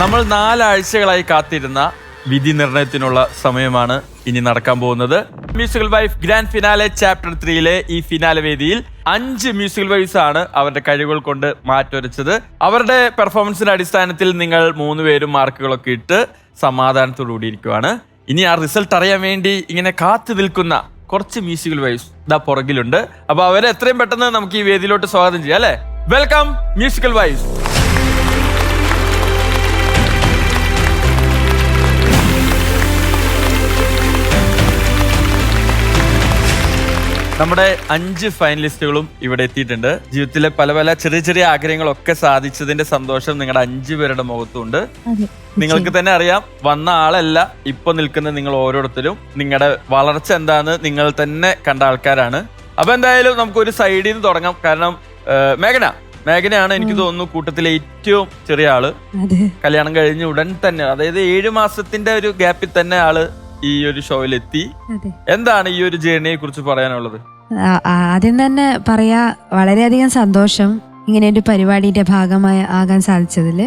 നമ്മൾ നാലാഴ്ചകളായി കാത്തിരുന്ന വിധി നിർണയത്തിനുള്ള സമയമാണ് ഇനി നടക്കാൻ പോകുന്നത്. Musical wife grand finale chapter ത്രീയിലെ ഈ ഫിനാലെ വേദിയിൽ അഞ്ച് മ്യൂസിക്കൽ വൈഫ്സ് ആണ് അവരുടെ കഴിവുകൾ കൊണ്ട് മാറ്റുരച്ചത്. അവരുടെ പെർഫോമൻസിന്റെ അടിസ്ഥാനത്തിൽ നിങ്ങൾ മൂന്ന് പേരും മാർക്കുകളൊക്കെ ഇട്ട് സമാധാനത്തോടുകൂടി ഇരിക്കുവാണ്. ഇനി ആ റിസൾട്ട് അറിയാൻ വേണ്ടി ഇങ്ങനെ കാത്തു നിൽക്കുന്ന കുറച്ച് മ്യൂസിക്കൽ വൈഫ്സ് ഇതാ പുറകിലുണ്ട്. അപ്പൊ അവരെ എത്രയും പെട്ടെന്ന് നമുക്ക് ഈ വേദിയിലോട്ട് സ്വാഗതം ചെയ്യാം അല്ലെ? വെൽക്കം മ്യൂസിക്കൽ വൈഫ്സ് നമ്മുടെ അഞ്ച് ഫൈനലിസ്റ്റുകളും ഇവിടെ എത്തിയിട്ടുണ്ട്. ജീവിതത്തിലെ പല പല ചെറിയ ചെറിയ ആഗ്രഹങ്ങളൊക്കെ സാധിച്ചതിന്റെ സന്തോഷം നിങ്ങളുടെ അഞ്ചു പേരുടെ മുഖത്തുണ്ട്. നിങ്ങൾക്ക് തന്നെ അറിയാം വന്ന ആളല്ല ഇപ്പൊ നിൽക്കുന്ന നിങ്ങൾ ഓരോരുത്തരും. നിങ്ങളുടെ വളർച്ച എന്താന്ന് നിങ്ങൾ തന്നെ കണ്ട ആൾക്കാരാണ്. അപ്പൊ എന്തായാലും നമുക്ക് ഒരു സൈഡിൽ നിന്ന് തുടങ്ങാം. കാരണം മേഘന. മേഘനയാണ് എനിക്ക് തോന്നുന്നു കൂട്ടത്തിലെ ഏറ്റവും ചെറിയ ആൾ. കല്യാണം കഴിഞ്ഞ് ഉടൻ തന്നെ അതായത് ഏഴു മാസത്തിന്റെ ഒരു ഗ്യാപ്പിൽ തന്നെ ആൾ ഈ ഒരു ഷോയിലെത്തി എന്താണ് ഈ ഒരു ജേർണിയെ കുറിച്ച് പറയാനുള്ളത്? ആദ്യം തന്നെ പറയാ വളരെയധികം സന്തോഷം ഇങ്ങനെ ഒരു പരിപാടിയുടെ ഭാഗമായി ആകാൻ സാധിച്ചതിൽ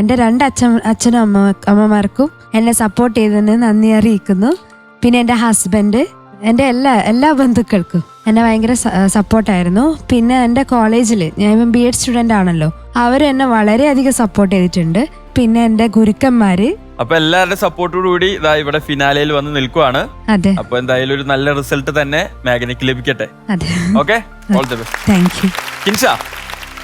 എന്റെ രണ്ട് അച്ഛൻ അച്ഛനും അമ്മ അമ്മമാർക്കും എന്നെ സപ്പോർട്ട് ചെയ്തതിന് നന്ദി അറിയിക്കുന്നു. പിന്നെ എന്റെ ഹസ്ബൻഡ് എന്റെ എല്ലാ എല്ലാ ബന്ധുക്കൾക്കും എന്നെ ഭയങ്കര സപ്പോർട്ടായിരുന്നു പിന്നെ എന്റെ കോളേജിൽ ഞാൻ ഇപ്പം ബി എഡ് സ്റ്റുഡന്റ് ആണല്ലോ. അവർ എന്നെ വളരെയധികം സപ്പോർട്ട് ചെയ്തിട്ടുണ്ട്. പിന്നെ എന്റെ ഗുരുക്കന്മാര്. അപ്പൊ എല്ലാവരുടെ സപ്പോർട്ടോടു കൂടി ഇതാ ഇവിടെ ഫിനാലയിൽ വന്ന് നിൽക്കുവാണ്. അതെ. അപ്പൊ എന്തായാലും ഒരു നല്ല റിസൾട്ട് തന്നെ മാഗ്നിക്ക് ലഭിക്കട്ടെ. അതെ. Okay all the best thank you Kinsha.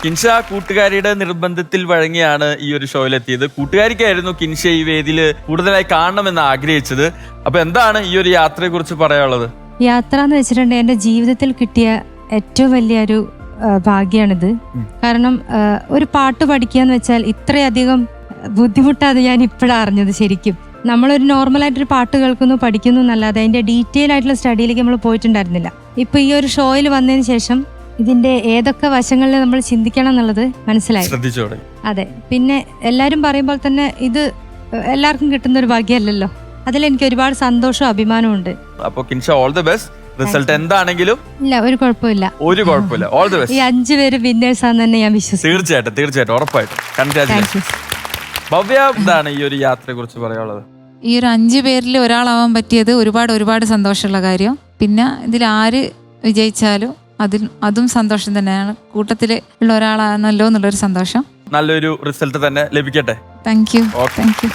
Kinsha കൂട്ടുകാരിയുടെ നിർബന്ധത്തിൽ വഴങ്ങിയാണ് ഈ ഒരു ഷോയിൽ എത്തിയത് കൂട്ടുകാരിക്കായിരുന്നു കിൻഷ ഈ വേദിയിൽ കൂടുതലായി കാണണമെന്ന് ആഗ്രഹിച്ചത്. അപ്പൊ എന്താണ് ഈ ഒരു യാത്രയെ കുറിച്ച് പറയാനുള്ളത്? യാത്ര എന്ന് വെച്ചിട്ടുണ്ടെങ്കിൽ എന്റെ ജീവിതത്തിൽ കിട്ടിയ ഏറ്റവും വലിയൊരു ഒരു ഭാഗ്യാണിത് കാരണം ഒരു പാട്ട് പഠിക്കുക എന്ന് വെച്ചാൽ ഇത്രയധികം ബുദ്ധിമുട്ടാണ് ഞാൻ ഇപ്പോഴാണ് അറിഞ്ഞത് ശരിക്കും. നമ്മളൊരു നോർമലായിട്ടൊരു പാട്ട് കേൾക്കുന്നു പഠിക്കുന്നു എന്നല്ലാതെ അതിന്റെ ഡീറ്റെയിൽ ആയിട്ടുള്ള സ്റ്റഡിയിലേക്ക് നമ്മൾ പോയിട്ടുണ്ടായിരുന്നില്ല. ഇപ്പൊ ഈ ഒരു ഷോയിൽ വന്നതിന് ശേഷം ഇതിന്റെ ഏതൊക്കെ വശങ്ങളിൽ നമ്മൾ ചിന്തിക്കണം എന്നുള്ളത് മനസ്സിലായി. അതെ. പിന്നെ എല്ലാവരും പറയുമ്പോൾ തന്നെ ഇത് എല്ലാവർക്കും കിട്ടുന്ന ഒരു ഭാഗ്യമല്ലല്ലോ. അതിൽ എനിക്ക് ഒരുപാട് സന്തോഷവും അഭിമാനവും ഉണ്ട്. Kinsha all the best result എന്താണെങ്കിലും ഇല്ല ഒരു കുഴപ്പമില്ല. ഒരു കുഴപ്പമില്ല. ഓൾ ദി ഈ ബെസ്റ്റ് അഞ്ചു പേര് വിന്നേഴ്സ് ആണെന്ന് തന്നെ ഞാൻ വിശ്വസിക്കുന്നു. തീർച്ചയായിട്ടും തീർച്ചയായിട്ടും. ഉറപ്പായിട്ടും. കൺഗ്രാറ്റുലേഷൻ ഭവ്യ എന്താണ് ഈ ഒരു യാത്രയെ കുറിച്ച് പറയാനുള്ളത്? ഈ ഒരു അഞ്ചു പേരിൽ ഒരാളാവാൻ പറ്റിയത് ഒരുപാട് ഒരുപാട് സന്തോഷമുള്ള കാര്യം. പിന്നെ ഇതിൽ ആര് വിജയിച്ചാലും അതിൽ അതും സന്തോഷം തന്നെയാണ്. കൂട്ടത്തിൽ ഉള്ള ഒരാളാണല്ലോ എന്നുള്ളൊരു സന്തോഷം. നല്ലൊരു റിസൾട്ട് തന്നെ ലഭിക്കട്ടെ. Thank you. Thank you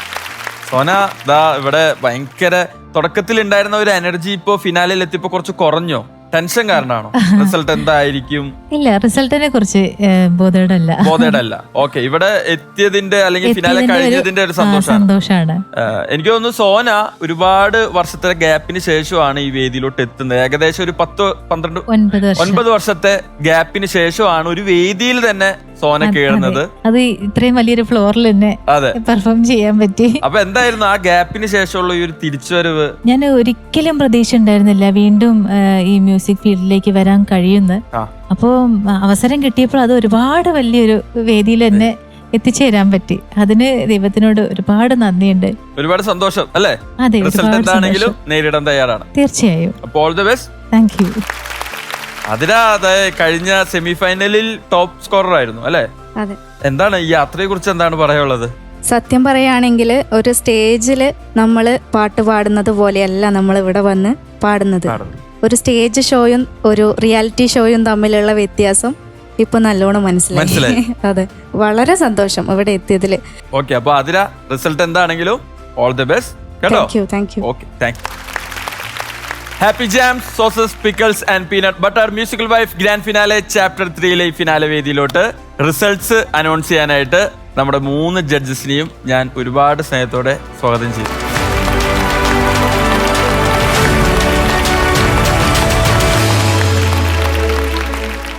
Sona ദാ ഇവിടെ ഭയങ്കര തുടക്കത്തിൽ ഉണ്ടായിരുന്ന ഒരു എനർജി ഇപ്പോ ഫിനാലിൽ എത്തിയപ്പോ കുറച്ച് കുറഞ്ഞോ? ടെൻഷൻ കാരണമാണോ റിസൾട്ട് എന്തായിരിക്കും? ഇല്ല റിസൾട്ടിനെ കുറിച്ച് ബോധേടല്ല. ബോധേടല്ല. ഓക്കെ ഇവിടെ എത്തിയതിന്റെ അല്ലെങ്കിൽ ഫിനാലെ കഴിഞ്ഞതിന്റെ ഒരു സന്തോഷമാണ് എനിക്ക് തോന്നുന്നു സോന ഒരുപാട് വർഷത്തെ ഗ്യാപ്പിന് ശേഷമാണ് ഈ വേദിയിലോട്ട് എത്തുന്നത്. ഏകദേശം ഒരു പത്ത് പന്ത്രണ്ട് ഒൻപത് വർഷത്തെ ഗ്യാപ്പിന് ശേഷമാണ് ഒരു വേദിയിൽ തന്നെ സോന അതെ, അത്. ഇത്രയും വലിയൊരു ഫ്ലോറിൽ തന്നെ അതെ. പെർഫോം ചെയ്യാൻ പറ്റി. അപ്പൊ എന്തായിരുന്നു ആ ഗ്യാപ്പിന് ശേഷമുള്ള ഈ ഒരു തിരിച്ചുവരവ്? ഞാൻ ഒരിക്കലും പ്രതീക്ഷ ഉണ്ടായിരുന്നില്ല വീണ്ടും ഈ മ്യൂസിക് ഫീൽഡിലേക്ക് വരാൻ കഴിയുന്ന അപ്പോ അപ്പോൾ അവസരം കിട്ടിയപ്പോൾ അത് ഒരുപാട് വലിയൊരു വേദിയിൽ തന്നെ എത്തിച്ചേരാൻ പറ്റി. അതിന് ദൈവത്തിനോട് ഒരുപാട് നന്ദിയുണ്ട്. ഒരുപാട് സന്തോഷം അല്ലേ? അതെ റിസൾട്ട് ഒരുപാട് എന്താണെങ്കിലും നേരിടാൻ തയ്യാറാണ്. തീർച്ചയായും. All the best thank you Athira അതെ കഴിഞ്ഞ സെമി ഫൈനലിൽ ടോപ്പ് സ്കോറർ ആയിരുന്നു അല്ലെ. എന്താണ് ഈ യാത്രയെ കുറിച്ച് എന്താണ് പറയാനുള്ളത്? സത്യം പറയുകയാണെങ്കിൽ ഒരു സ്റ്റേജിൽ നമ്മൾ പാട്ട് പാടുന്നത് പോലെയല്ല നമ്മൾ ഇവിടെ വന്ന് പാടുന്നത്. ഒരു സ്റ്റേജ് ഷോയും ഒരു റിയാലിറ്റി ഷോയും തമ്മിലുള്ള വ്യത്യാസം ഇപ്പൊ നല്ലോണം മനസ്സിലായി. അതെ. വളരെ സന്തോഷം ഇവിടെ എത്തിയതിൽ. ഓക്കെ അപ്പൊ അതിര റിസൾട്ട് എന്താണെങ്കിലും ഓൾ ദി ബെസ്റ്റ് കേട്ടോ? Thank you thank you okay thank you happy jam sauces pickles and peanut butter musical wife grand finale chapter ത്രീയിലെ finale വേദിയിലോട്ട് റിസൾട്ട്സ് അനൗൺസ് ചെയ്യാനായിട്ട് നമ്മുടെ മൂന്ന് ജഡ്ജസിനെയും ഞാൻ ഒരുപാട് സ്നേഹത്തോടെ സ്വാഗതം ചെയ്തു.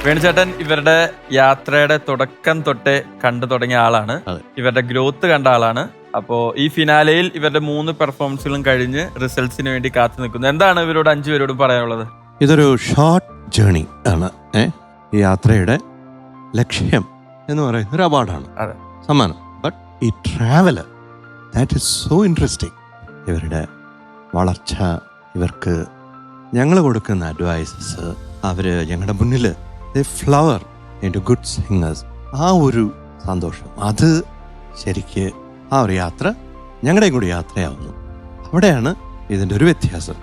വേണുചേട്ടൻ ഇവരുടെ യാത്രയുടെ തുടക്കം തൊട്ടേ കണ്ടു തുടങ്ങിയ ആളാണ്. ഇവരുടെ ഗ്രോത്ത് കണ്ട ആളാണ്. അപ്പോ ഈ ഫിനാലയിൽ ഇവരുടെ മൂന്ന് പെർഫോമൻസുകളും കഴിഞ്ഞ് റിസൾട്ട്സിന് വേണ്ടി കാത്തു നിൽക്കുന്നു. എന്താണ് ഇവരോട് അഞ്ചു പേരോടും പറയാനുള്ളത്? ഇതൊരു ഷോർട്ട് ജേണി ആണ്. ഈ യാത്രയുടെ ലക്ഷ്യം എന്ന് പറയുന്ന ഒരു അവാർഡാണ് അതെ. സമ്മാനം. ബട്ട് ഈ travel that is so interesting ഇവരുടെ വളർച്ച ഇവർക്ക് ഞങ്ങൾ കൊടുക്കുന്ന അഡ്വൈസസ് അവർ ഞങ്ങളുടെ മുന്നിൽ flower in to good singers ആ ഒരു സന്തോഷം. അത് ശരിക്ക് ആ ഒരു യാത്ര ഞങ്ങളുടെയും കൂടി യാത്രയാവുന്നു. അവിടെയാണ് ഇതിന്റെ ഒരു വ്യത്യാസം.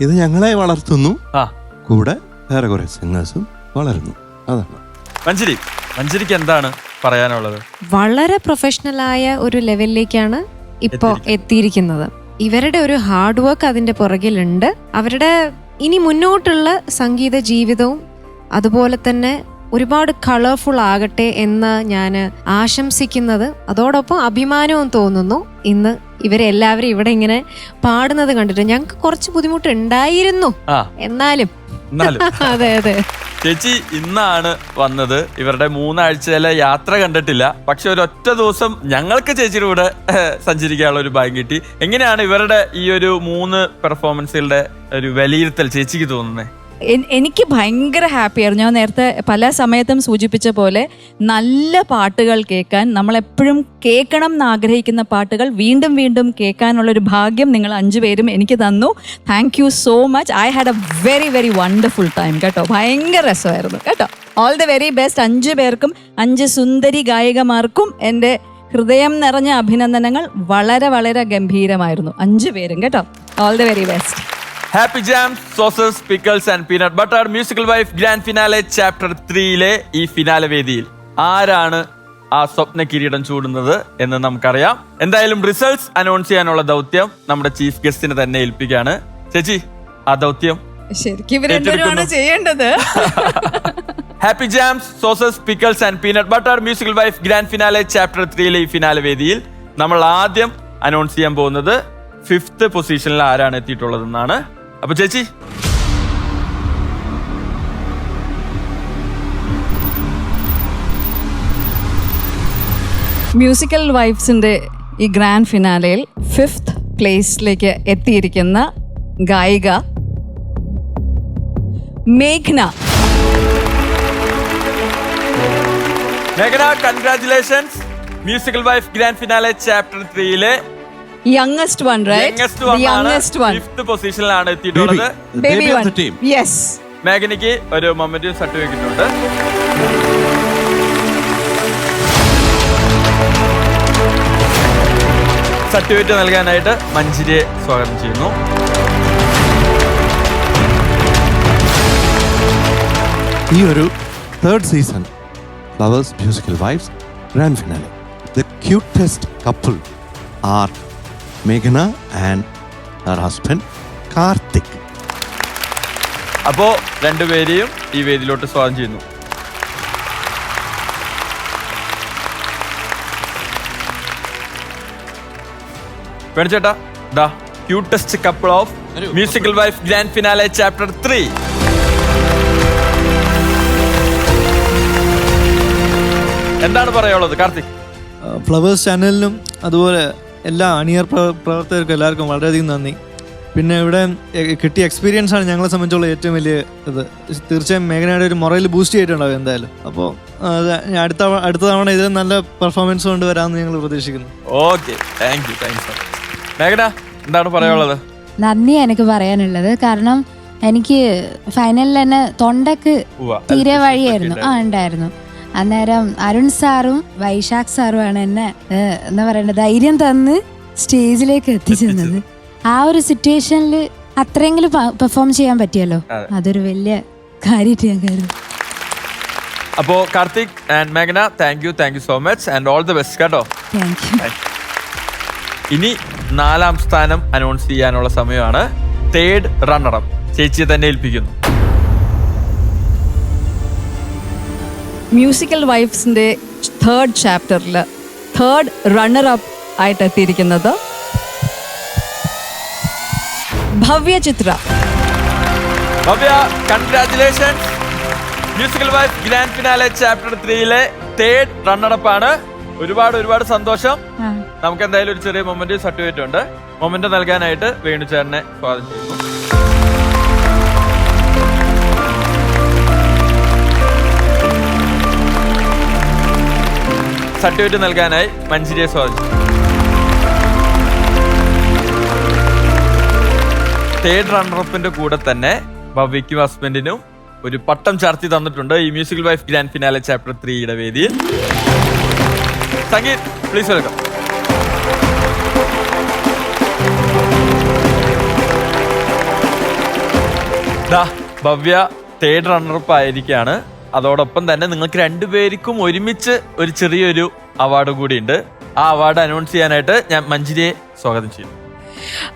ഇത് ഞങ്ങളെ വളർത്തുന്നു. ആ. കൂടെ വേറെ കുറെ സിംഗേഴ്സും വളരുന്നു. അതാണ്. മഞ്ചരി മഞ്ചരിക്ക് എന്താണ് പറയാനുള്ളത്? വളരെ പ്രൊഫഷണലായ ഒരു ലെവലിലേക്കാണ് ഇപ്പോൾ എത്തിയിരിക്കുന്നത്. ഇവരുടെ ഒരു ഹാർഡ് വർക്ക് അതിന്റെ പുറകിലുണ്ട്. അവരുടെ ഇനി മുന്നോട്ടുള്ള സംഗീത ജീവിതവും അതുപോലെ തന്നെ ഒരുപാട് കളർഫുൾ ആകട്ടെ എന്ന് ഞാൻ ആശംസിക്കുന്നത്. അതോടൊപ്പം അഭിമാനവും തോന്നുന്നു. ഇന്ന് ഇവരെല്ലാവരും ഇവിടെ ഇങ്ങനെ പാടുന്നത് കണ്ടിട്ട് ഞങ്ങൾക്ക് കുറച്ച് ബുദ്ധിമുട്ട് ഉണ്ടായിരുന്നു എന്നാലും. അതെ അതെ. ചേച്ചി ഇന്നാണ് വന്നത്. ഇവരുടെ മൂന്നാഴ്ചയിലെ യാത്ര കണ്ടിട്ടില്ല. പക്ഷെ ഒരൊറ്റ ദിവസം ഞങ്ങൾക്ക് ചേച്ചിയുടെ കൂടെ സഞ്ചരിക്കാനുള്ള ഒരു ഭാഗ്യം കിട്ടി. എങ്ങനെയാണ് ഇവരുടെ ഈ ഒരു മൂന്ന് പെർഫോമൻസുകളുടെ ഒരു വിലയിരുത്തൽ ചേച്ചിക്ക് തോന്നുന്നത് എനിക്ക് ഭയങ്കര ഹാപ്പിയായിരുന്നു ഞാൻ നേരത്തെ പല സമയത്തും സൂചിപ്പിച്ച പോലെ നല്ല പാട്ടുകൾ കേൾക്കാൻ നമ്മളെപ്പോഴും കേൾക്കണം എന്ന് ആഗ്രഹിക്കുന്ന പാട്ടുകൾ വീണ്ടും വീണ്ടും കേൾക്കാനുള്ള ഒരു ഭാഗ്യം നിങ്ങൾ അഞ്ചുപേരും എനിക്ക് തന്നു. Thank you so much I had a very very wonderful time കേട്ടോ. ഭയങ്കര രസമായിരുന്നു കേട്ടോ. ഓൾ ദി വെരി ബെസ്റ്റ് അഞ്ച് പേർക്കും അഞ്ച് സുന്ദരി ഗായികമാർക്കും എന്റെ ഹൃദയം നിറഞ്ഞ അഭിനന്ദനങ്ങൾ വളരെ വളരെ ഗംഭീരമായിരുന്നു. അഞ്ചു പേരും കേട്ടോ. All the very best happy jam sauces pickles and peanut butter musical wife grand finale chapter ത്രീയിലെ ഈ ഫിനാലെ വേദിയിൽ ആരാണ് ആ സ്വപ്ന കിരീടം ചൂടുന്നത് എന്ന് നമുക്കറിയാം. എന്തായാലും റിസൾട്ട്സ് അനൗൺസ് ചെയ്യാനുള്ള ദൗത്യം നമ്മുടെ ചീഫ് ഗസ്റ്റിനെ തന്നെ ഏൽപ്പിക്കുകയാണ്. ചേച്ചി ആ ദൗത്യം ശരിക്കും ചെയ്യേണ്ടത്? Happy jams sauces pickles and peanut butter musical wife grand finale chapter ത്രീയിലെ ഈ ഫിനാലെ വേദിയിൽ നമ്മൾ ആദ്യം അനൗൺസ് ചെയ്യാൻ പോകുന്നത് ഫിഫ്ത്ത് പൊസിഷനിൽ ആരാണ് എത്തിയിട്ടുള്ളതെന്നാണ്. അപ്പൊ ചേച്ചി? മ്യൂസിക്കൽ വൈഫ്സിന്റെ ഈ ഗ്രാൻഡ് ഫിനാലയിൽ ഫിഫ്ത്ത് പ്ലേസിലേക്ക് എത്തിയിരിക്കുന്ന ഗായിക മേഘ്ന. മേഘന congratulations musical wife grand finale chapter ത്രീയിലെ youngest one right youngest one fifth പൊസിഷനിലാണ് എത്തിയിട്ടുള്ളത്. Baby of one the team. Yes മേഘനയ്ക്ക് ഒരു മൊമെന്റ് സർട്ടിഫിക്കറ്റ് ഉണ്ട്. സർട്ടിഫിക്കറ്റ് നൽകാനായിട്ട് മഞ്ജിരിയെ സ്വാഗതം ചെയ്യുന്നു. ഈ ഒരു third season Flowers musical wives grand finale the cutest couple are മേഘന and her husband Karthik. അപ്പോ രണ്ടുപേരെയും ഈ വേദിയിലോട്ട് സ്വാഗതം ചെയ്യുന്നു. വേണിച്ചേട്ടാ the cutest couple of musical wife grand finale chapter three എന്താണ് പറയാനുള്ളത് കാർത്തിക്? ഫ്ലവേഴ്സ് ചാനലിനും അതുപോലെ എല്ലാ അണിയർ പ്രവ- പ്രവർത്തകർക്കും എല്ലാവർക്കും വളരെയധികം നന്ദി. പിന്നെ ഇവിടെ കിട്ടിയ എക്സ്പീരിയൻസ് ആണ് ഞങ്ങളെ സംബന്ധിച്ചുള്ള ഏറ്റവും വലിയ ഇത്. തീർച്ചയായും മേഘനയുടെ ഒരു മൊറയിൽ ബൂസ്റ്റ് ചെയ്തിട്ടുണ്ടാവും എന്തായാലും. അപ്പോൾ അടുത്ത അടുത്ത തവണ ഇതിലും നല്ല പെർഫോമൻസ് കൊണ്ട് വരാമെന്ന് ഞങ്ങൾ പ്രതീക്ഷിക്കുന്നു. Okay thank you thank you മേഘന എന്താണ് പറയാനുള്ളത്? നന്ദി എനിക്ക് പറയാനുള്ളത്. കാരണം എനിക്ക് ഫൈനലിൽ തന്നെ തൊണ്ടക്ക് തീരെ വഴിയായിരുന്നു. ആ ഉണ്ടായിരുന്നു. അന്നേരം അരുൺ സാറും വൈശാഖ് സാറും ആണ് എന്നെ എന്താ പറയണ്ടത് ധൈര്യം തന്ന് സ്റ്റേജിലേക്ക് എത്തിച്ചെന്നത്. ആ ഒരു സിറ്റുവേഷനിൽ അത്രയെങ്കിലും പെർഫോം ചെയ്യാൻ പറ്റിയല്ലോ? അതൊരു വലിയ കാര്യമായിട്ട് ഞാൻ കരുതുന്നു. അപ്പോ Karthik and മേഘന thank you thank you so much and all the best കേട്ടോ. ഇനി നാലാം സ്ഥാനം അനൗൺസ് ചെയ്യാനുള്ള സമയമാണ്. തേർഡ് റണ്ണറപ്പ് ചേച്ചിയെ തന്നെ ഏൽപ്പിക്കുന്നു. മ്യൂസിക്കൽ വൈഫ്സിന്റെ തേർഡ് ചാപ്റ്ററിൽ തേർഡ് റണ്ണർ അപ്പ് ആയിട്ട് എത്തിയിരിക്കുന്നത് Bhavya Chitra. Bhavya congratulations musical wife grand finale chapter ത്രീയിലെ third runner up ആണ്. ഒരുപാട് ഒരുപാട് സന്തോഷം. നമുക്ക് എന്തായാലും ഒരു ചെറിയ മൊമെന്റ് സർട്ടിഫിക്കറ്റ് ഉണ്ട്. മൊമെന്റ് നൽകാനായിട്ട് വേണുചേരനെ സ്വാഗതം ചെയ്യുന്നു. സർട്ടിഫിക്കറ്റ് നൽകാനായി മഞ്ചേരിയെ സ്വാഗതിച്ചു തേർഡ് റണ്ണറപ്പിന്റെ കൂടെ തന്നെ ഭവ്യയ്ക്കും ഹസ്ബൻഡിനും ഒരു പട്ടം ചർച്ച തന്നിട്ടുണ്ട് ഈ musical wife grand finale chapter ത്രീയുടെ വേദിയിൽ. Sangeeth please welcome Bhavya third runner up ആയിരിക്കാണ് അതോടൊപ്പം തന്നെ നിങ്ങൾക്ക് രണ്ടുപേർക്കും ഒരുമിച്ച് ഒരു ചെറിയൊരു അവാർഡ് കൂടിയുണ്ട്. ആ അവാർഡ് അനൗൺസ് ചെയ്യാനായിട്ട് ഞാൻ മഞ്ജിരിയെ സ്വാഗതം ചെയ്യുന്നു.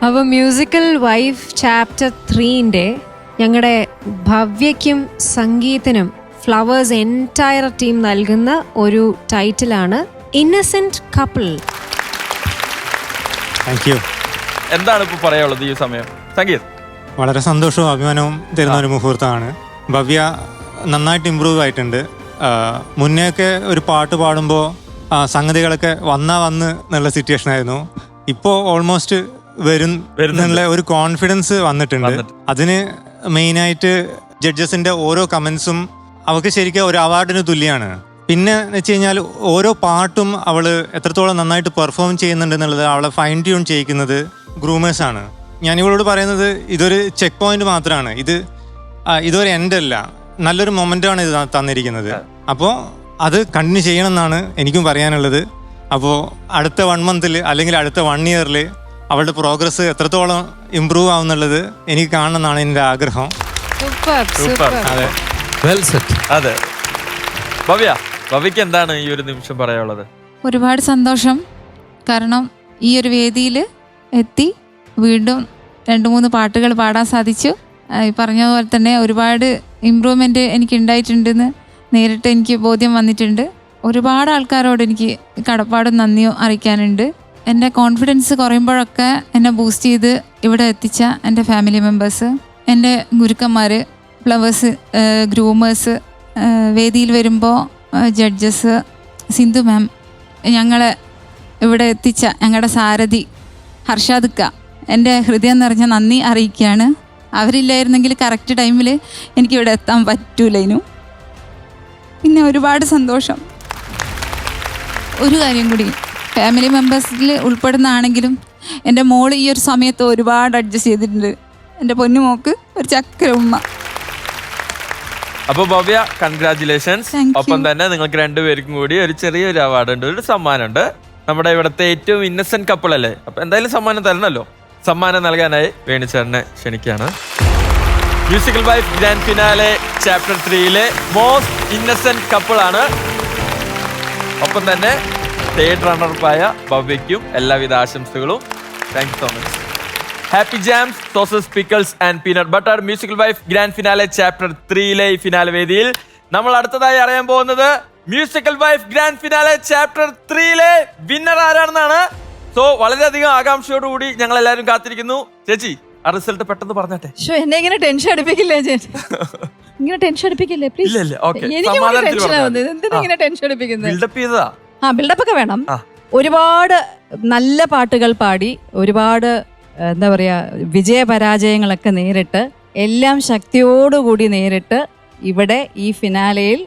അപ്പൊ മ്യൂസിക്കൽ വൈഫ് ചാപ്റ്റർ ത്രീന്റെ ഞങ്ങളുടെ ഭവ്യയ്ക്കും സംഗീതനും ഫ്ലവേഴ്സ് എന്റയർ ടീം നൽകുന്ന ഒരു ടൈറ്റിലാണ് ഇന്നസെന്റ് കപ്പിൾ താങ്ക് യു എന്താണ് ഇപ്പോൾ പറയാനുള്ളത് ഈ സമയം? സംഗീത്. വളരെ സന്തോഷവും അഭിമാനവും തരുന്ന ഒരു മുഹൂർത്തമാണ്. ഭവ്യ നന്നായിട്ട് ഇമ്പ്രൂവ് ആയിട്ടുണ്ട്. മുന്നേയൊക്കെ ഒരു പാട്ട് പാടുമ്പോൾ സംഗതികളൊക്കെ വന്നാ വന്ന് എന്നുള്ള സിറ്റുവേഷൻ ആയിരുന്നു. ഇപ്പോൾ ഓൾമോസ്റ്റ് വരും. എന്നുള്ള ഒരു കോൺഫിഡൻസ് വന്നിട്ടുണ്ട്. വന്നിട്ട്. അതിന് മെയിനായിട്ട് ജഡ്ജസിന്റെ ഓരോ കമൻസും അവൾക്ക് ശരിക്കും ഒരു അവാർഡിന് തുല്യമാണ് പിന്നെ എന്ന് വെച്ച് കഴിഞ്ഞാൽ ഓരോ പാട്ടും അവൾ എത്രത്തോളം നന്നായിട്ട് പെർഫോം ചെയ്യുന്നുണ്ട് എന്നുള്ളത് അവളെ ഫൈൻ ട്യൂൺ ചെയ്യിക്കുന്നത് ഗ്രൂമേഴ്സാണ് ഞാൻ ഇവളോട് പറയുന്നത് ഇതൊരു ചെക്ക് പോയിന്റ് മാത്രമാണ് ഇത് ഇതൊരു എൻഡ് അല്ല. നല്ലൊരു മൊമെന്റ് ആണ് ഇത് തന്നിരിക്കുന്നത്. അപ്പോൾ അത് കണ്ടിന്യൂ ചെയ്യണം എന്നാണ് എനിക്കും പറയാനുള്ളത്. അപ്പോൾ അടുത്ത വൺ മന്തിൽ അല്ലെങ്കിൽ അടുത്ത വൺ ഇയറിൽ അവളുടെ പ്രോഗ്രസ് എത്രത്തോളം ഇമ്പ്രൂവ് ആവുന്നുള്ളത് എനിക്ക് കാണണം എന്നാണ് എന്റെ ആഗ്രഹം. സൂപ്പർ സൂപ്പർ സൂപ്പർ അതെ. വെൽ സെറ്റ് അതെ. ഭവ്യ ഭവ്യക്ക് എന്താണ് ഈ ഒരു നിമിഷം പറയാനുള്ളത്? ഒരുപാട് സന്തോഷം. കാരണം ഈ ഒരു വേദിയിൽ എത്തി വീണ്ടും രണ്ട് മൂന്ന് പാട്ടുകൾ പാടാൻ സാധിച്ചു. ഈ പറഞ്ഞ പോലെ തന്നെ ഒരുപാട് ഇമ്പ്രൂവ്മെന്റ് എനിക്ക് ഉണ്ടായിട്ടുണ്ടെന്ന് നേരിട്ട് എനിക്ക് ബോധ്യം വന്നിട്ടുണ്ട്. ഒരുപാട് ആൾക്കാരോട് എനിക്ക് കടപ്പാടും നന്ദിയും അറിയിക്കാനുണ്ട്. എന്റെ കോൺഫിഡൻസ് കുറയുമ്പോഴൊക്കെ എന്നെ ബൂസ്റ്റ് ചെയ്ത് ഇവിടെ എത്തിച്ച എന്റെ ഫാമിലി മെമ്പേഴ്സ് എന്റെ ഗുരുക്കന്മാർ ഫ്ലവേഴ്സ് ഗ്രൂമേഴ്സ് വേദിയിൽ വരുമ്പോൾ ജഡ്ജസ് സിന്ധു മാം ഞങ്ങളെ ഇവിടെ എത്തിച്ച ഞങ്ങളുടെ സാരഥി ഹർഷാദുക്ക എന്റെ ഹൃദയം നിറഞ്ഞ നന്ദി അറിയിക്കുകയാണ്. അവരില്ലായിരുന്നെങ്കിൽ കറക്റ്റ് ടൈമിൽ എനിക്കിവിടെ എത്താൻ പറ്റൂലേനു. പിന്നെ ഒരുപാട് സന്തോഷം. ഒരു കാര്യം കൂടി ഫാമിലി മെമ്പേഴ്സിൽ ഉൾപ്പെടുന്നതാണെങ്കിലും എന്റെ മോൾ ഈ ഒരു സമയത്ത് ഒരുപാട് അഡ്ജസ്റ്റ് ചെയ്തിട്ടുണ്ട്. എന്റെ പൊന്നുമോക്ക് ഒരു ചക്കര ഉമ്മ. അപ്പൊ ഭവ്യ കൺഗ്രാചുലേഷൻസ്. ഒപ്പം തന്നെ നിങ്ങൾക്ക് രണ്ടുപേർക്കും കൂടി ഒരു ചെറിയൊരു അവാർഡ് ഉണ്ട് ഒരു സമ്മാനമുണ്ട്. നമ്മുടെ ഇവിടുത്തെ ഏറ്റവും ഇന്നസെന്റ് കപ്പിൾ അല്ലേ? അപ്പൊ എന്തായാലും സമ്മാനം തരണല്ലോ സമ്മാനം നൽകാനായി വേണിച്ചേട്ടനെ ക്ഷണിക്കുകയാണ്. Musical wife grand finale chapter ത്രീയിലെ most innocent കപ്പിളാണ് ഒപ്പം തന്നെ തേർഡ് റണ്ണർപ്പായ ഭവ്യയ്ക്കും എല്ലാവിധ ആശംസകളും. Thank so much happy jams sauces pickles and peanut butter musical wife grand finale chapter ത്രീയിലെ ഈ ഫിനാലെ വേദിയിൽ നമ്മൾ അടുത്തതായി അറിയാൻ പോകുന്നത് musical wife grand finale chapter ത്രീയിലെ winner ആരാണെന്നാണ്. സോ വളരെയധികം ആകാംക്ഷയോടുകൂടി ഞങ്ങൾ എല്ലാവരും കാത്തിരിക്കുന്നു. ചേച്ചി ആ റിസൾട്ട് പെട്ടെന്ന് പറഞ്ഞാട്ടെ? ശോ, എന്നെ ഇങ്ങനെ ടെൻഷൻ അടിപ്പിക്കില്ലേ ചേച്ചി? ഇങ്ങനെ ടെൻഷൻ അടിപ്പിക്കില്ലേ ഇല്ല, പ്ലീസ് ഇല്ല, okay. എനിക്ക് സമാധാനത്തിൽ ടെൻഷൻ ആവുന്നത്. എന്തിനാ ഇങ്ങനെ ടെൻഷൻ അടുപ്പിക്കുന്നത്? ബിൽഡപ്പ് ചെയ്തതാ? ആ ബിൽഡപ്പ് ഒക്കെ വേണം. ആ. ഒരുപാട് നല്ല പാട്ടുകൾ പാടി ഒരുപാട് ഏഹ്, എന്താ പറയാ വിജയപരാജയങ്ങളൊക്കെ നേരിട്ട് എല്ലാം ശക്തിയോടുകൂടി നേരിട്ട് ഇവിടെ ഈ ഫിനാലയിൽ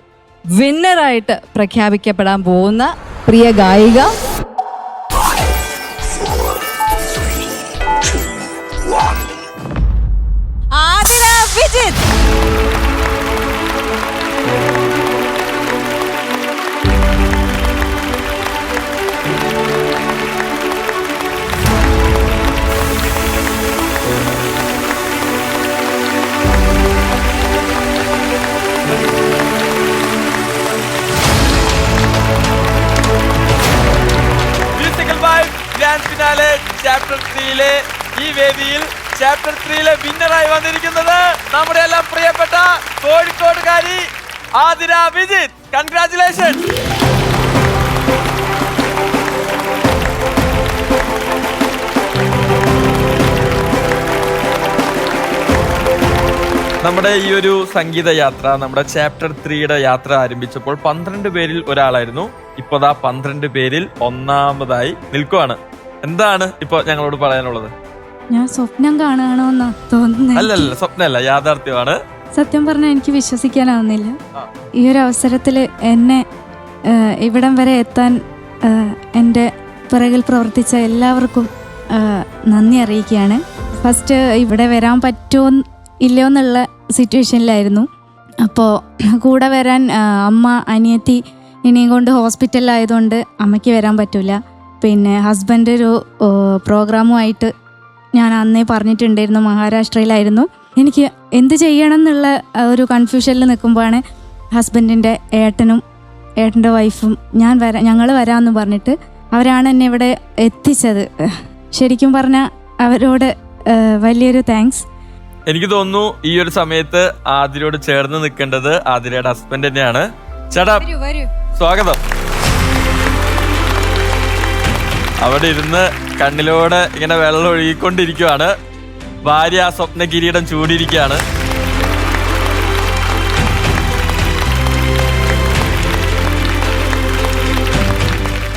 വിന്നറായിട്ട് പ്രഖ്യാപിക്കപ്പെടാൻ പോകുന്ന പ്രിയ ഗായിക ആതിര വിജിത് കൺഗ്രാചുലേഷൻ നമ്മുടെ ഈ ഒരു സംഗീത യാത്ര നമ്മുടെ ചാപ്റ്റർ ത്രീയുടെ യാത്ര ആരംഭിച്ചപ്പോൾ പന്ത്രണ്ട് പേരിൽ ഒരാളായിരുന്നു. ഇപ്പോതാ പന്ത്രണ്ട് പേരിൽ ഒന്നാമതായി നിൽക്കുവാണ്. എന്താണ് ഇപ്പൊ ഞങ്ങളോട് പറയാനുള്ളത്? ഞാൻ സ്വപ്നം കാണുകയാണോന്നാ തോന്നുന്നത് അല്ലല്ല സ്വപ്നമല്ല യാഥാർത്ഥ്യമാണ്. സത്യം പറഞ്ഞാൽ എനിക്ക് വിശ്വസിക്കാനാവുന്നില്ല. ഈ ഒരു അവസരത്തിൽ എന്നെ ഇവിടം വരെ എത്താൻ എന്റെ പിറകിൽ പ്രവർത്തിച്ച എല്ലാവർക്കും നന്ദി അറിയിക്കുകയാണ്. ഫസ്റ്റ് ഇവിടെ വരാൻ പറ്റുമോ ഇല്ലയോ എന്നുള്ള സിറ്റുവേഷനിലായിരുന്നു. അപ്പോൾ കൂടെ വരാൻ അമ്മ അനിയത്തി ഇനിയും കൊണ്ട് ഹോസ്പിറ്റലിലായതുകൊണ്ട് അമ്മയ്ക്ക് വരാൻ പറ്റില്ല പിന്നെ ഹസ്ബൻഡ് ഒരു പ്രോഗ്രാമുമായിട്ട് ഞാൻ അന്നേ പറഞ്ഞിട്ടുണ്ടായിരുന്നു മഹാരാഷ്ട്രയിലായിരുന്നു. എനിക്ക് എന്ത് ചെയ്യണം എന്നുള്ള ഒരു കൺഫ്യൂഷനിൽ നിൽക്കുമ്പോഴാണ് ഹസ്ബൻഡിന്റെ ഏട്ടനും ഏട്ടന്റെ വൈഫും ഞാൻ വരാം ഞങ്ങൾ വരാമെന്ന് പറഞ്ഞിട്ട് അവരാണ് എന്നെ ഇവിടെ എത്തിച്ചത്. ശരിക്കും പറഞ്ഞാൽ അവരോട് വലിയൊരു താങ്ക്സ് എനിക്ക് തോന്നുന്നു ഈ ഒരു സമയത്ത് ആതിരയോട് ചേർന്ന് നിൽക്കേണ്ടത് ആതിരയുടെ ഹസ്ബൻഡ് തന്നെയാണ്. ചേട്ടാ സ്വാഗതം. അവിടെ ഇരുന്ന് കണ്ണിലൂടെ ഇങ്ങനെ വെള്ളം ഒഴുകിക്കൊണ്ടിരിക്കുവാണ്. ഭാര്യ ആ സ്വപ്ന കിരീടം ചൂടിയിരിക്കുകയാണ്.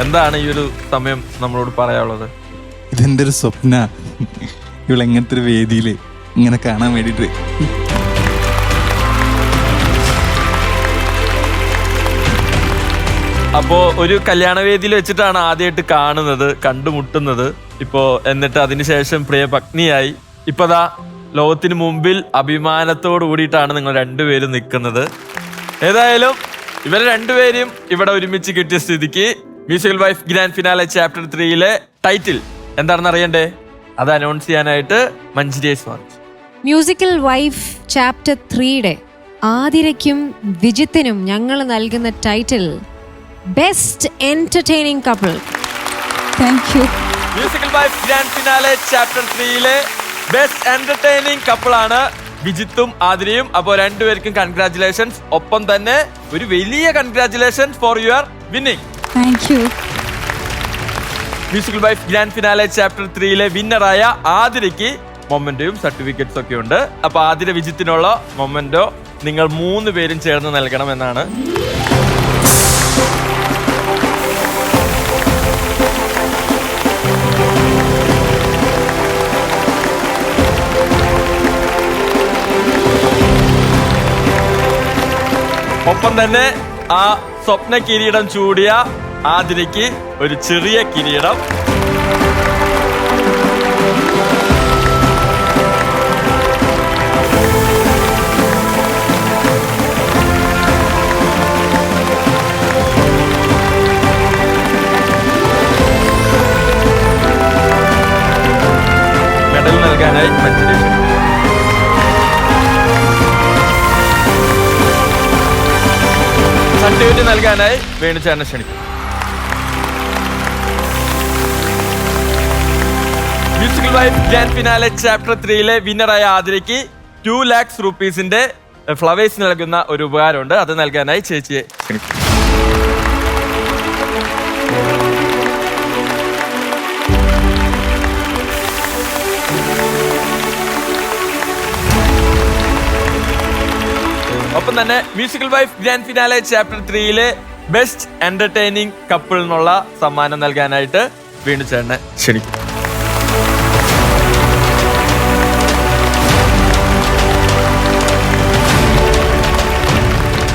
എന്താണ് ഈ ഒരു സമയം നമ്മളോട് പറയാനുള്ളത്? ഇതെന്റെ ഒരു സ്വപ്ന? ഇവൾ എങ്ങനത്തെ ഒരു വേദിയിൽ ഇങ്ങനെ കാണാൻ വേണ്ടിട്ട്. അപ്പോ ഒരു കല്യാണവേദിയിൽ വെച്ചിട്ടാണ് ആദ്യമായിട്ട് കാണുന്നത് കണ്ടുമുട്ടുന്നത്. ഇപ്പോ എന്നിട്ട് അതിനുശേഷം പ്രിയ പത്നിയായി ഇപ്പതാ ലോകത്തിന് മുമ്പിൽ അഭിമാനത്തോടു കൂടിയിട്ടാണ് നിങ്ങൾ രണ്ടുപേരും നിൽക്കുന്നത്. ഏതായാലും ഇവരെ രണ്ടുപേരെയും ഇവിടെ ഒരുമിച്ച് കിട്ടിയ സ്ഥിതിക്ക് musical wife grand finale chapter ത്രീയിലെ title എന്താണെന്ന് അറിയണ്ടേ? അത് അനൗൺസ് ചെയ്യാനായിട്ട് മഞ്ജരി വാങ്ങിച്ചു മ്യൂസിക്കൽ വൈഫ് ചാപ്റ്റർ ത്രീയുടെ ആതിരയ്ക്കും വിജിത്തിനും ഞങ്ങൾ നൽകുന്ന title best entertaining couple. Thank you musical wife grand finale chapter ത്രീയിലെ best entertaining കപ്പിളാണ് വിജിത്തും ആതിരയും. അപ്പോൾ രണ്ടുപേർക്കും കൺഗ്രാറ്റുലേഷൻസ് ഒപ്പം തന്നെ ഒരു വലിയ congratulations for your winning thank you musical wife grand finale chapter ത്രീയിലെ വിന്നറായ ആതിരയ്ക്ക് മൊമെന്റോയും സർട്ടിഫിക്കറ്റ്സ് ഒക്കെ ഉണ്ട്. അപ്പൊ ആതിര വിജിത്തിനുള്ള മൊമെന്റോ നിങ്ങൾ മൂന്ന് പേരും ചേർന്ന് നൽകണമെന്നാണ് ഒപ്പം തന്നെ ആ സ്വപ്ന കിരീടം ചൂടിയ ആതിരയ്ക്ക് ഒരു ചെറിയ കിരീടം. മെഡൽ നൽകാനായി മഞ്ജരി സർട്ടിഫിക്കറ്റ് നൽകാനായി വേണുചാരനെ ക്ഷണിക്കും. Musical wife grand finale chapter ത്രീയിലെ വിന്നറായ ആതിരയ്ക്ക് ടു ലാക്സ് റുപ്പീസിന്റെ ഫ്ലവേഴ്സ് നൽകുന്ന ഒരു ഉപകാരമുണ്ട്. അത് നൽകാനായി ചേച്ചിയെ ക്ഷണിക്കും. ഒപ്പം തന്നെ musical wife grand finale chapter ത്രീയിലെ best entertaining couple എന്നുള്ള സമ്മാനം നൽകാനായിട്ട് വീണ്ടും ചേട്ടനെ ക്ഷണിക്കും.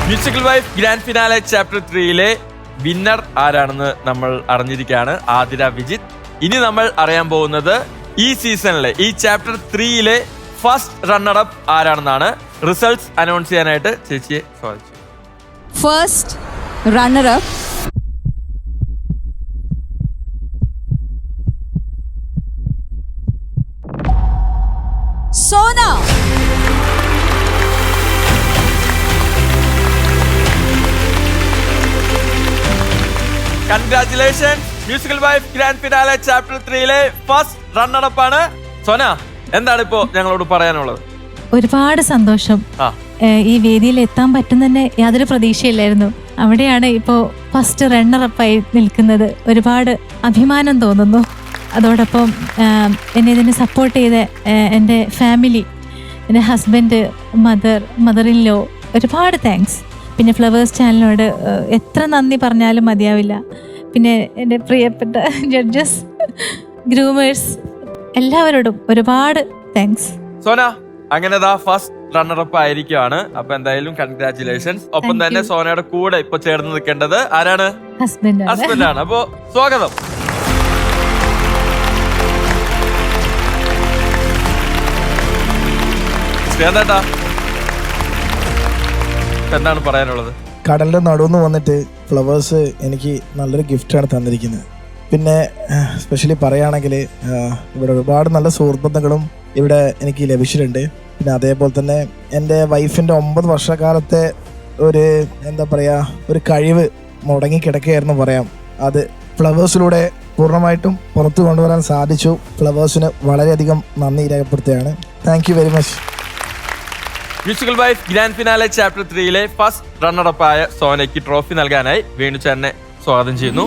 Musical wife grand finale chapter ത്രീയിലെ winner ആരാണെന്ന് നമ്മൾ അറിഞ്ഞിരിക്കുകയാണ് ആതിര വിജിത്. ഇനി നമ്മൾ അറിയാൻ പോകുന്നത് ഈ സീസണിലെ ഈ ചാപ്റ്റർ ത്രീയിലെ ഫസ്റ്റ് റണ്ണറപ്പ് ആരാണെന്നാണ്. റിസൾട്ട്സ് അനൗൺസ് ചെയ്യാനായിട്ട് ചേച്ചിയെ സ്വാഗതിച്ചു. First runner up Sona congratulation musical wife grand finale chapter ത്രീയിലെ first റണ്ണറപ്പാണ് സോന എന്താണ് ഇപ്പോ ഞങ്ങളോട് പറയാനുള്ളത്? ഒരുപാട് സന്തോഷം. ഈ വേദിയിൽ എത്താൻ പറ്റും തന്നെ യാതൊരു പ്രതീക്ഷയില്ലായിരുന്നു. അവിടെയാണ് ഇപ്പോൾ ഫസ്റ്റ് റണ്ണറപ്പായി നിൽക്കുന്നത്. ഒരുപാട് അഭിമാനം തോന്നുന്നു. അതോടൊപ്പം എന്നെ ഇതിന് സപ്പോർട്ട് ചെയ്ത എന്റെ ഫാമിലി എന്റെ husband mother mother in law ഒരുപാട് താങ്ക്സ് പിന്നെ ഫ്ലവേഴ്സ് ചാനലിനോട് എത്ര നന്ദി പറഞ്ഞാലും മതിയാവില്ല. പിന്നെ എന്റെ പ്രിയപ്പെട്ട ജഡ്ജസ് ഗ്രൂമേഴ്സ് എല്ലാവരോടും ഒരുപാട് താങ്ക്സ് സോന അങ്ങനെ ദാ ഫസ്റ്റ് റണ്ണറപ്പ് ആയിരിക്കുവാണ്. അപ്പൊ എന്തായാലും കൺഗ്രാറ്റുലേഷൻസ് ഒപ്പം തന്നെ സോനയുടെ കൂടെ ഇപ്പൊ ചേർന്ന് നിൽക്കേണ്ടത് ആരാണ്? ഹസ്ബൻഡ് ഹസ്ബൻഡ് ആണ്. അപ്പോ സ്വാഗതം. ശ്രീകാന്തേട്ടാ എന്താണ് പറയാനുള്ളത്? കടലിന്റെ നടുവെന്ന് വന്നിട്ട് ഫ്ലവേഴ്സ് എനിക്ക് നല്ലൊരു ഗിഫ്റ്റാണ് തന്നിരിക്കുന്നത്. പിന്നെ സ്പെഷ്യലി പറയുകയാണെങ്കിൽ ഇവിടെ ഒരുപാട് നല്ല സുഹൃത്തുബന്ധങ്ങളും ഇവിടെ എനിക്ക് ലഭിച്ചിട്ടുണ്ട്. പിന്നെ അതേപോലെ തന്നെ എന്റെ വൈഫിന്റെ ഒമ്പത് വർഷക്കാലത്തെ ഒരു എന്താ പറയുക ഒരു കഴിവ് മുടങ്ങിക്കിടക്കുകയായിരുന്നു പറയാം. അത് ഫ്ലവേഴ്സിലൂടെ പൂർണമായിട്ടും പുറത്തു കൊണ്ടുവരാൻ സാധിച്ചു. ഫ്ലവേഴ്സിന് വളരെയധികം നന്ദി രേഖപ്പെടുത്തുകയാണ്. Thank very much musical wife grand finale chapter ത്രീയിലെ first റണ്ണറപ്പായ സോനയ്ക്ക് ട്രോഫി നൽകാനായി വേണുചാരനെ സ്വാഗതം ചെയ്യുന്നു.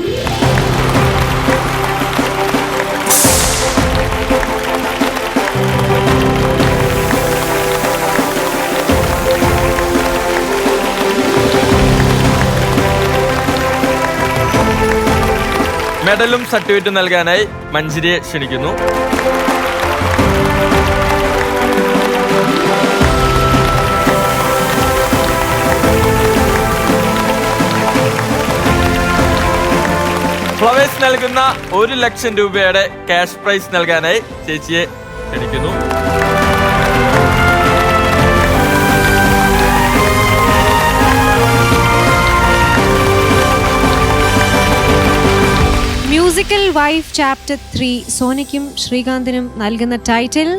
മെഡലും സർട്ടിഫിക്കറ്റും നൽകാനായി മഞ്ജിരിയെ ക്ഷണിക്കുന്നു. ഫ്ലവേഴ്സ് നൽകുന്ന ഒരു ലക്ഷം രൂപയുടെ ക്യാഷ് പ്രൈസ് നൽകാനായി ചേച്ചിയെ ക്ഷണിക്കുന്നു. മ്യൂസിക്കൽ വൈഫ് ചാപ്റ്റർ ത്രീ സോനിക്കും ശ്രീകാന്തിനും നൽകുന്ന ടൈറ്റിൽ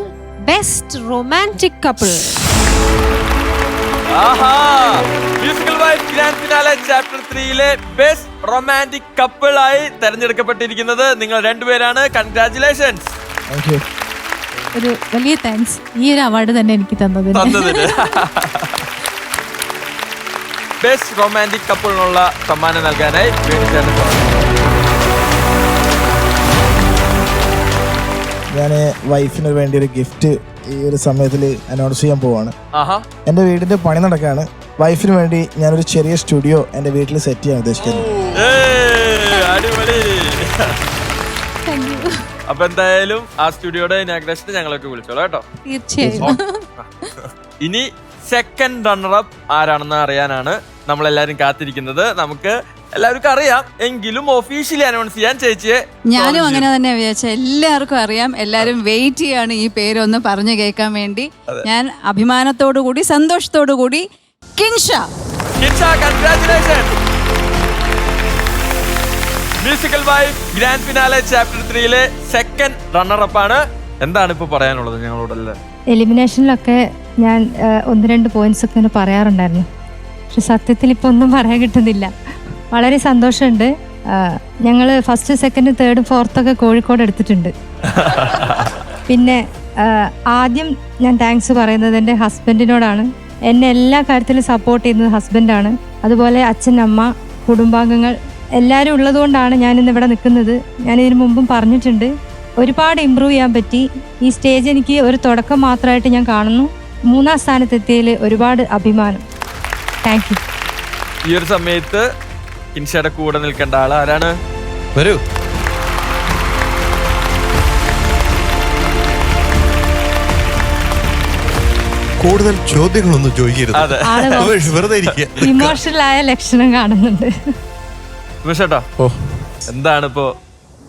ബെസ്റ്റ് റൊമാന്റിക് കപ്പിൾ ആഹാ musical wife grand finale chapter ത്രീയിലെ best romantic couple ആയി തെരഞ്ഞെടുക്കപ്പെട്ടിരിക്കുന്നത് നിങ്ങൾ രണ്ടുപേരാണ്. കൺഗ്രാചുലേഷൻസ് ഒരു വലിയ താങ്ക്സ് ഈ ഒരു അവാർഡ് തന്നെ എനിക്ക് തന്നതിന്. തന്നതിന്. ബെസ്റ്റ് റൊമാന്റിക് കപ്പിളിനുള്ള സമ്മാനം നൽകാനായി വേണിച്ചേട്ടൻ ഞാൻ വൈഫിന് വേണ്ടി ഒരു ഗിഫ്റ്റ് ഈ ഒരു സമയത്തിൽ അനൗൺസ് ചെയ്യാൻ പോവാണ്. എന്റെ എന്റെ വീടിന്റെ പണി നടക്കാണ്. വൈഫിന് വേണ്ടി ഞാനൊരു ചെറിയ സ്റ്റുഡിയോ എന്റെ വീട്ടിൽ സെറ്റ് ചെയ്യാൻ ഉദ്ദേശിക്കുന്നു അടിപൊളി. അപ്പൊ എന്തായാലും ആ സ്റ്റുഡിയോയുടെ ഇനാഗ്രേഷൻ ഞങ്ങളൊക്കെ വിളിച്ചോളാം കേട്ടോ. തീർച്ചയായും. ഇനി സെക്കൻഡ് റണ്ണറപ്പ് ആരാണെന്ന് അറിയാനാണ് നമ്മളെല്ലാരും കാത്തിരിക്കുന്നത്. നമുക്ക് എല്ലാവർക്കും അറിയാം. എങ്കിലും ഒഫീഷ്യലി അനൗൺസ് ചെയ്യാൻ ചേച്ചിയെ. ഞാനും അങ്ങനെ തന്നെ വിചാരിച്ച. എല്ലാവർക്കും അറിയാം. എല്ലാവരും വെയിറ്റ് ചെയ്യാണ് ഈ പേരൊന്ന് പറഞ്ഞു കേൾക്കാൻ വേണ്ടി. ഞാൻ അഭിമാനത്തോടു കൂടി സന്തോഷത്തോടു കൂടി Kinsha. Congratulation musical wife grand finale chapter ത്രീയിലെ second runner up ആണ്. എന്താണ് ഇപ്പൊ പറയാനുള്ളത് ഞങ്ങളോടല്ലേ എലിമിനേഷനിലൊക്കെ ഞാൻ ഒന്ന് രണ്ട് പോയിന്റ്സ് ഒക്കെ ഇങ്ങനെ പറയാറുണ്ടായിരുന്നു. പക്ഷെ സത്യത്തിൽ ഇപ്പൊ ഒന്നും പറയാൻ കിട്ടുന്നില്ല. വളരെ സന്തോഷമുണ്ട്. ഞങ്ങൾ ഫസ്റ്റ് സെക്കൻഡ് തേർഡ് ഫോർത്തൊക്കെ കോഴിക്കോട് എടുത്തിട്ടുണ്ട്. പിന്നെ ആദ്യം ഞാൻ താങ്ക്സ് പറയുന്നത് എന്റെ ഹസ്ബൻഡിനോടാണ് എന്നെ എല്ലാ കാര്യത്തിലും സപ്പോർട്ട് ചെയ്യുന്നത് ഹസ്ബൻഡാണ് അതുപോലെ അച്ഛൻ അമ്മ കുടുംബാംഗങ്ങൾ എല്ലാവരും ഉള്ളതുകൊണ്ടാണ് ഞാൻ ഇന്ന് ഇവിടെ നിൽക്കുന്നത്. ഞാൻ ഇതിനു മുമ്പും പറഞ്ഞിട്ടുണ്ട്. ഒരുപാട് ഇമ്പ്രൂവ് ചെയ്യാൻ പറ്റി. ഈ സ്റ്റേജ് എനിക്ക് ഒരു തുടക്കം മാത്രമായിട്ട് ഞാൻ കാണുന്നു. മൂന്നാം സ്ഥാനത്തെത്തിയതിൽ ഒരുപാട് അഭിമാനം. താങ്ക് യു ഈ ഒരു സമയത്ത് കിൻഷയുടെ കൂടെ നിൽക്കേണ്ട ആൾ ആരാണ്? വരൂ. കൂടുതൽ ചോദ്യങ്ങളൊന്നും ചോദിക്കരുത്. ഇമോഷണലായ ആൾ വെറുതെ ഇരിക്കുക. ഇമോഷണൽ ആയ ലക്ഷണം കാണുന്നുണ്ട്. വിമേഷേട്ടാ എന്താണ് ഇപ്പോ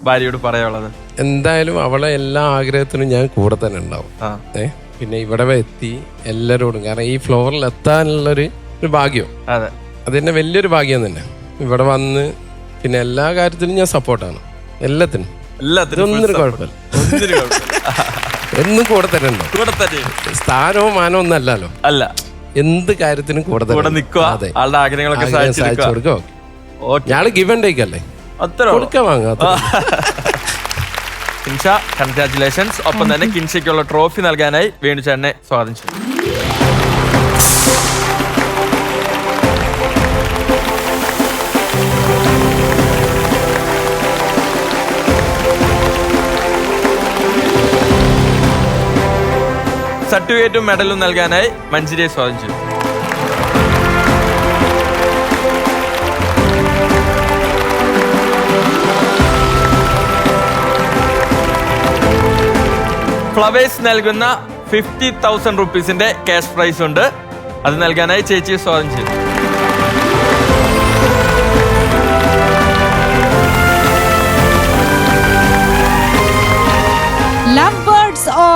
ഭാര്യയോട് പറയാനുള്ളത്? എന്തായാലും അവളെ എല്ലാ ആഗ്രഹത്തിനും ഞാൻ കൂടെ തന്നെ ഉണ്ടാവും. ഏ? പിന്നെ ഇവിടെ എത്തി എല്ലാരോടും. കാരണം ഈ ഫ്ലോറിൽ എത്താനുള്ളൊരു ഒരു ഭാഗ്യം. അതെ. അത് തന്നെ വലിയൊരു ഭാഗ്യം തന്നെ. ഇവിടെ വന്ന് പിന്നെ എല്ലാ കാര്യത്തിലും ഞാൻ സപ്പോർട്ടാണ് എല്ലാത്തിനും. എല്ലാത്തിനും support. കുഴപ്പമില്ല. എന്നും കൂടെ തന്നെ ഉണ്ടാവും കൂടെ തന്നെ. സ്ഥാനവും മാനവും ഒന്നും അല്ലല്ലോ. അല്ല. എന്ത് കാര്യത്തിനും കൂടെ കൂടെ നിൽക്കുക ആളുടെ ആഗ്രഹങ്ങളൊക്കെ ആഗ്രഹം സാധിച്ചു കൊടുക്കുക. ഞാൾ ഗിവ് ആൻഡ് ടേക്ക് അല്ലേ? കൊടുക്കാൻ വാങ്ങാം കിൻഷ കൺഗ്രാറ്റുലേഷൻസ് ഒപ്പം തന്നെ കിൻഷയ്ക്കുള്ള ട്രോഫി നൽകാനായി വേണുചേട്ടനെ സ്വാഗതം ചെയ്യും സർട്ടിഫിക്കറ്റും മെഡലും നൽകാനായി മഞ്ജിരിയെ സ്വാഗതം ചെയ്തു ഫ്ലവേഴ്സ് നൽകുന്ന ഫിഫ്റ്റി തൗസൻഡ് റുപ്പീസിന്റെ ക്യാഷ് പ്രൈസ് ഉണ്ട്. അത് നൽകാനായി ചേച്ചിയെ സ്വാഗതം ചെയ്തു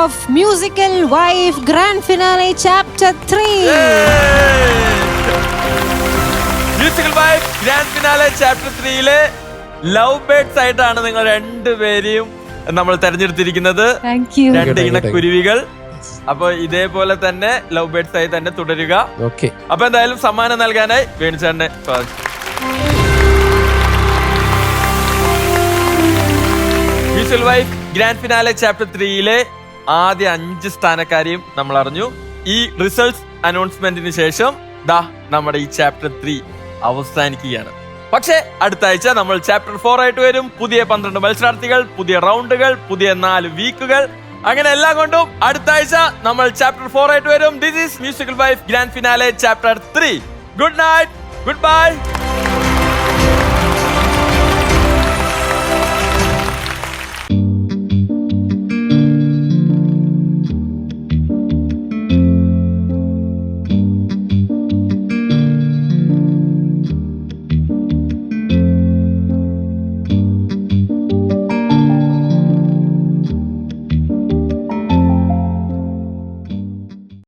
of musical wife grand finale chapter three musical wife grand finale chapter ത്രീയിലെ love birds ആയിട്ടാണ് നിങ്ങൾ രണ്ടുപേരെയും നമ്മൾ തെരഞ്ഞെടുത്തിരിക്കുന്നത്. രണ്ട് ഇണക്കുരുവികൾ. അപ്പൊ ഇതേപോലെ തന്നെ ലവ് ബേർഡ്സ് ആയി തന്നെ തുടരുക. ഓക്കെ അപ്പൊ എന്തായാലും സമ്മാനം നൽകാനായി വേണിച്ചേട്ടനെ സ്വാഗതം. Musical wife grand finale chapter ത്രീയിലെ ആദ്യ അഞ്ച് സ്ഥാനക്കാരെയും നമ്മൾ അറിഞ്ഞു ഈ റിസൾട്ട്സ് അനൗൺസ്മെന്റിന് ശേഷം ദാ നമ്മുടെ ഈ ചാപ്റ്റർ ത്രീ അവസാനിക്കുകയാണ്. പക്ഷേ അടുത്ത ആഴ്ച നമ്മൾ ചാപ്റ്റർ ഫോർ ആയിട്ട് വരും. പുതിയ പന്ത്രണ്ട് മത്സരാർത്ഥികൾ പുതിയ റൗണ്ടുകൾ പുതിയ നാല് വീക്കുകൾ അങ്ങനെ എല്ലാം കൊണ്ടും അടുത്ത ആഴ്ച നമ്മൾ ചാപ്റ്റർ ഫോർ ആയിട്ട് വരും. This is musical wife grand finale chapter three good night good bye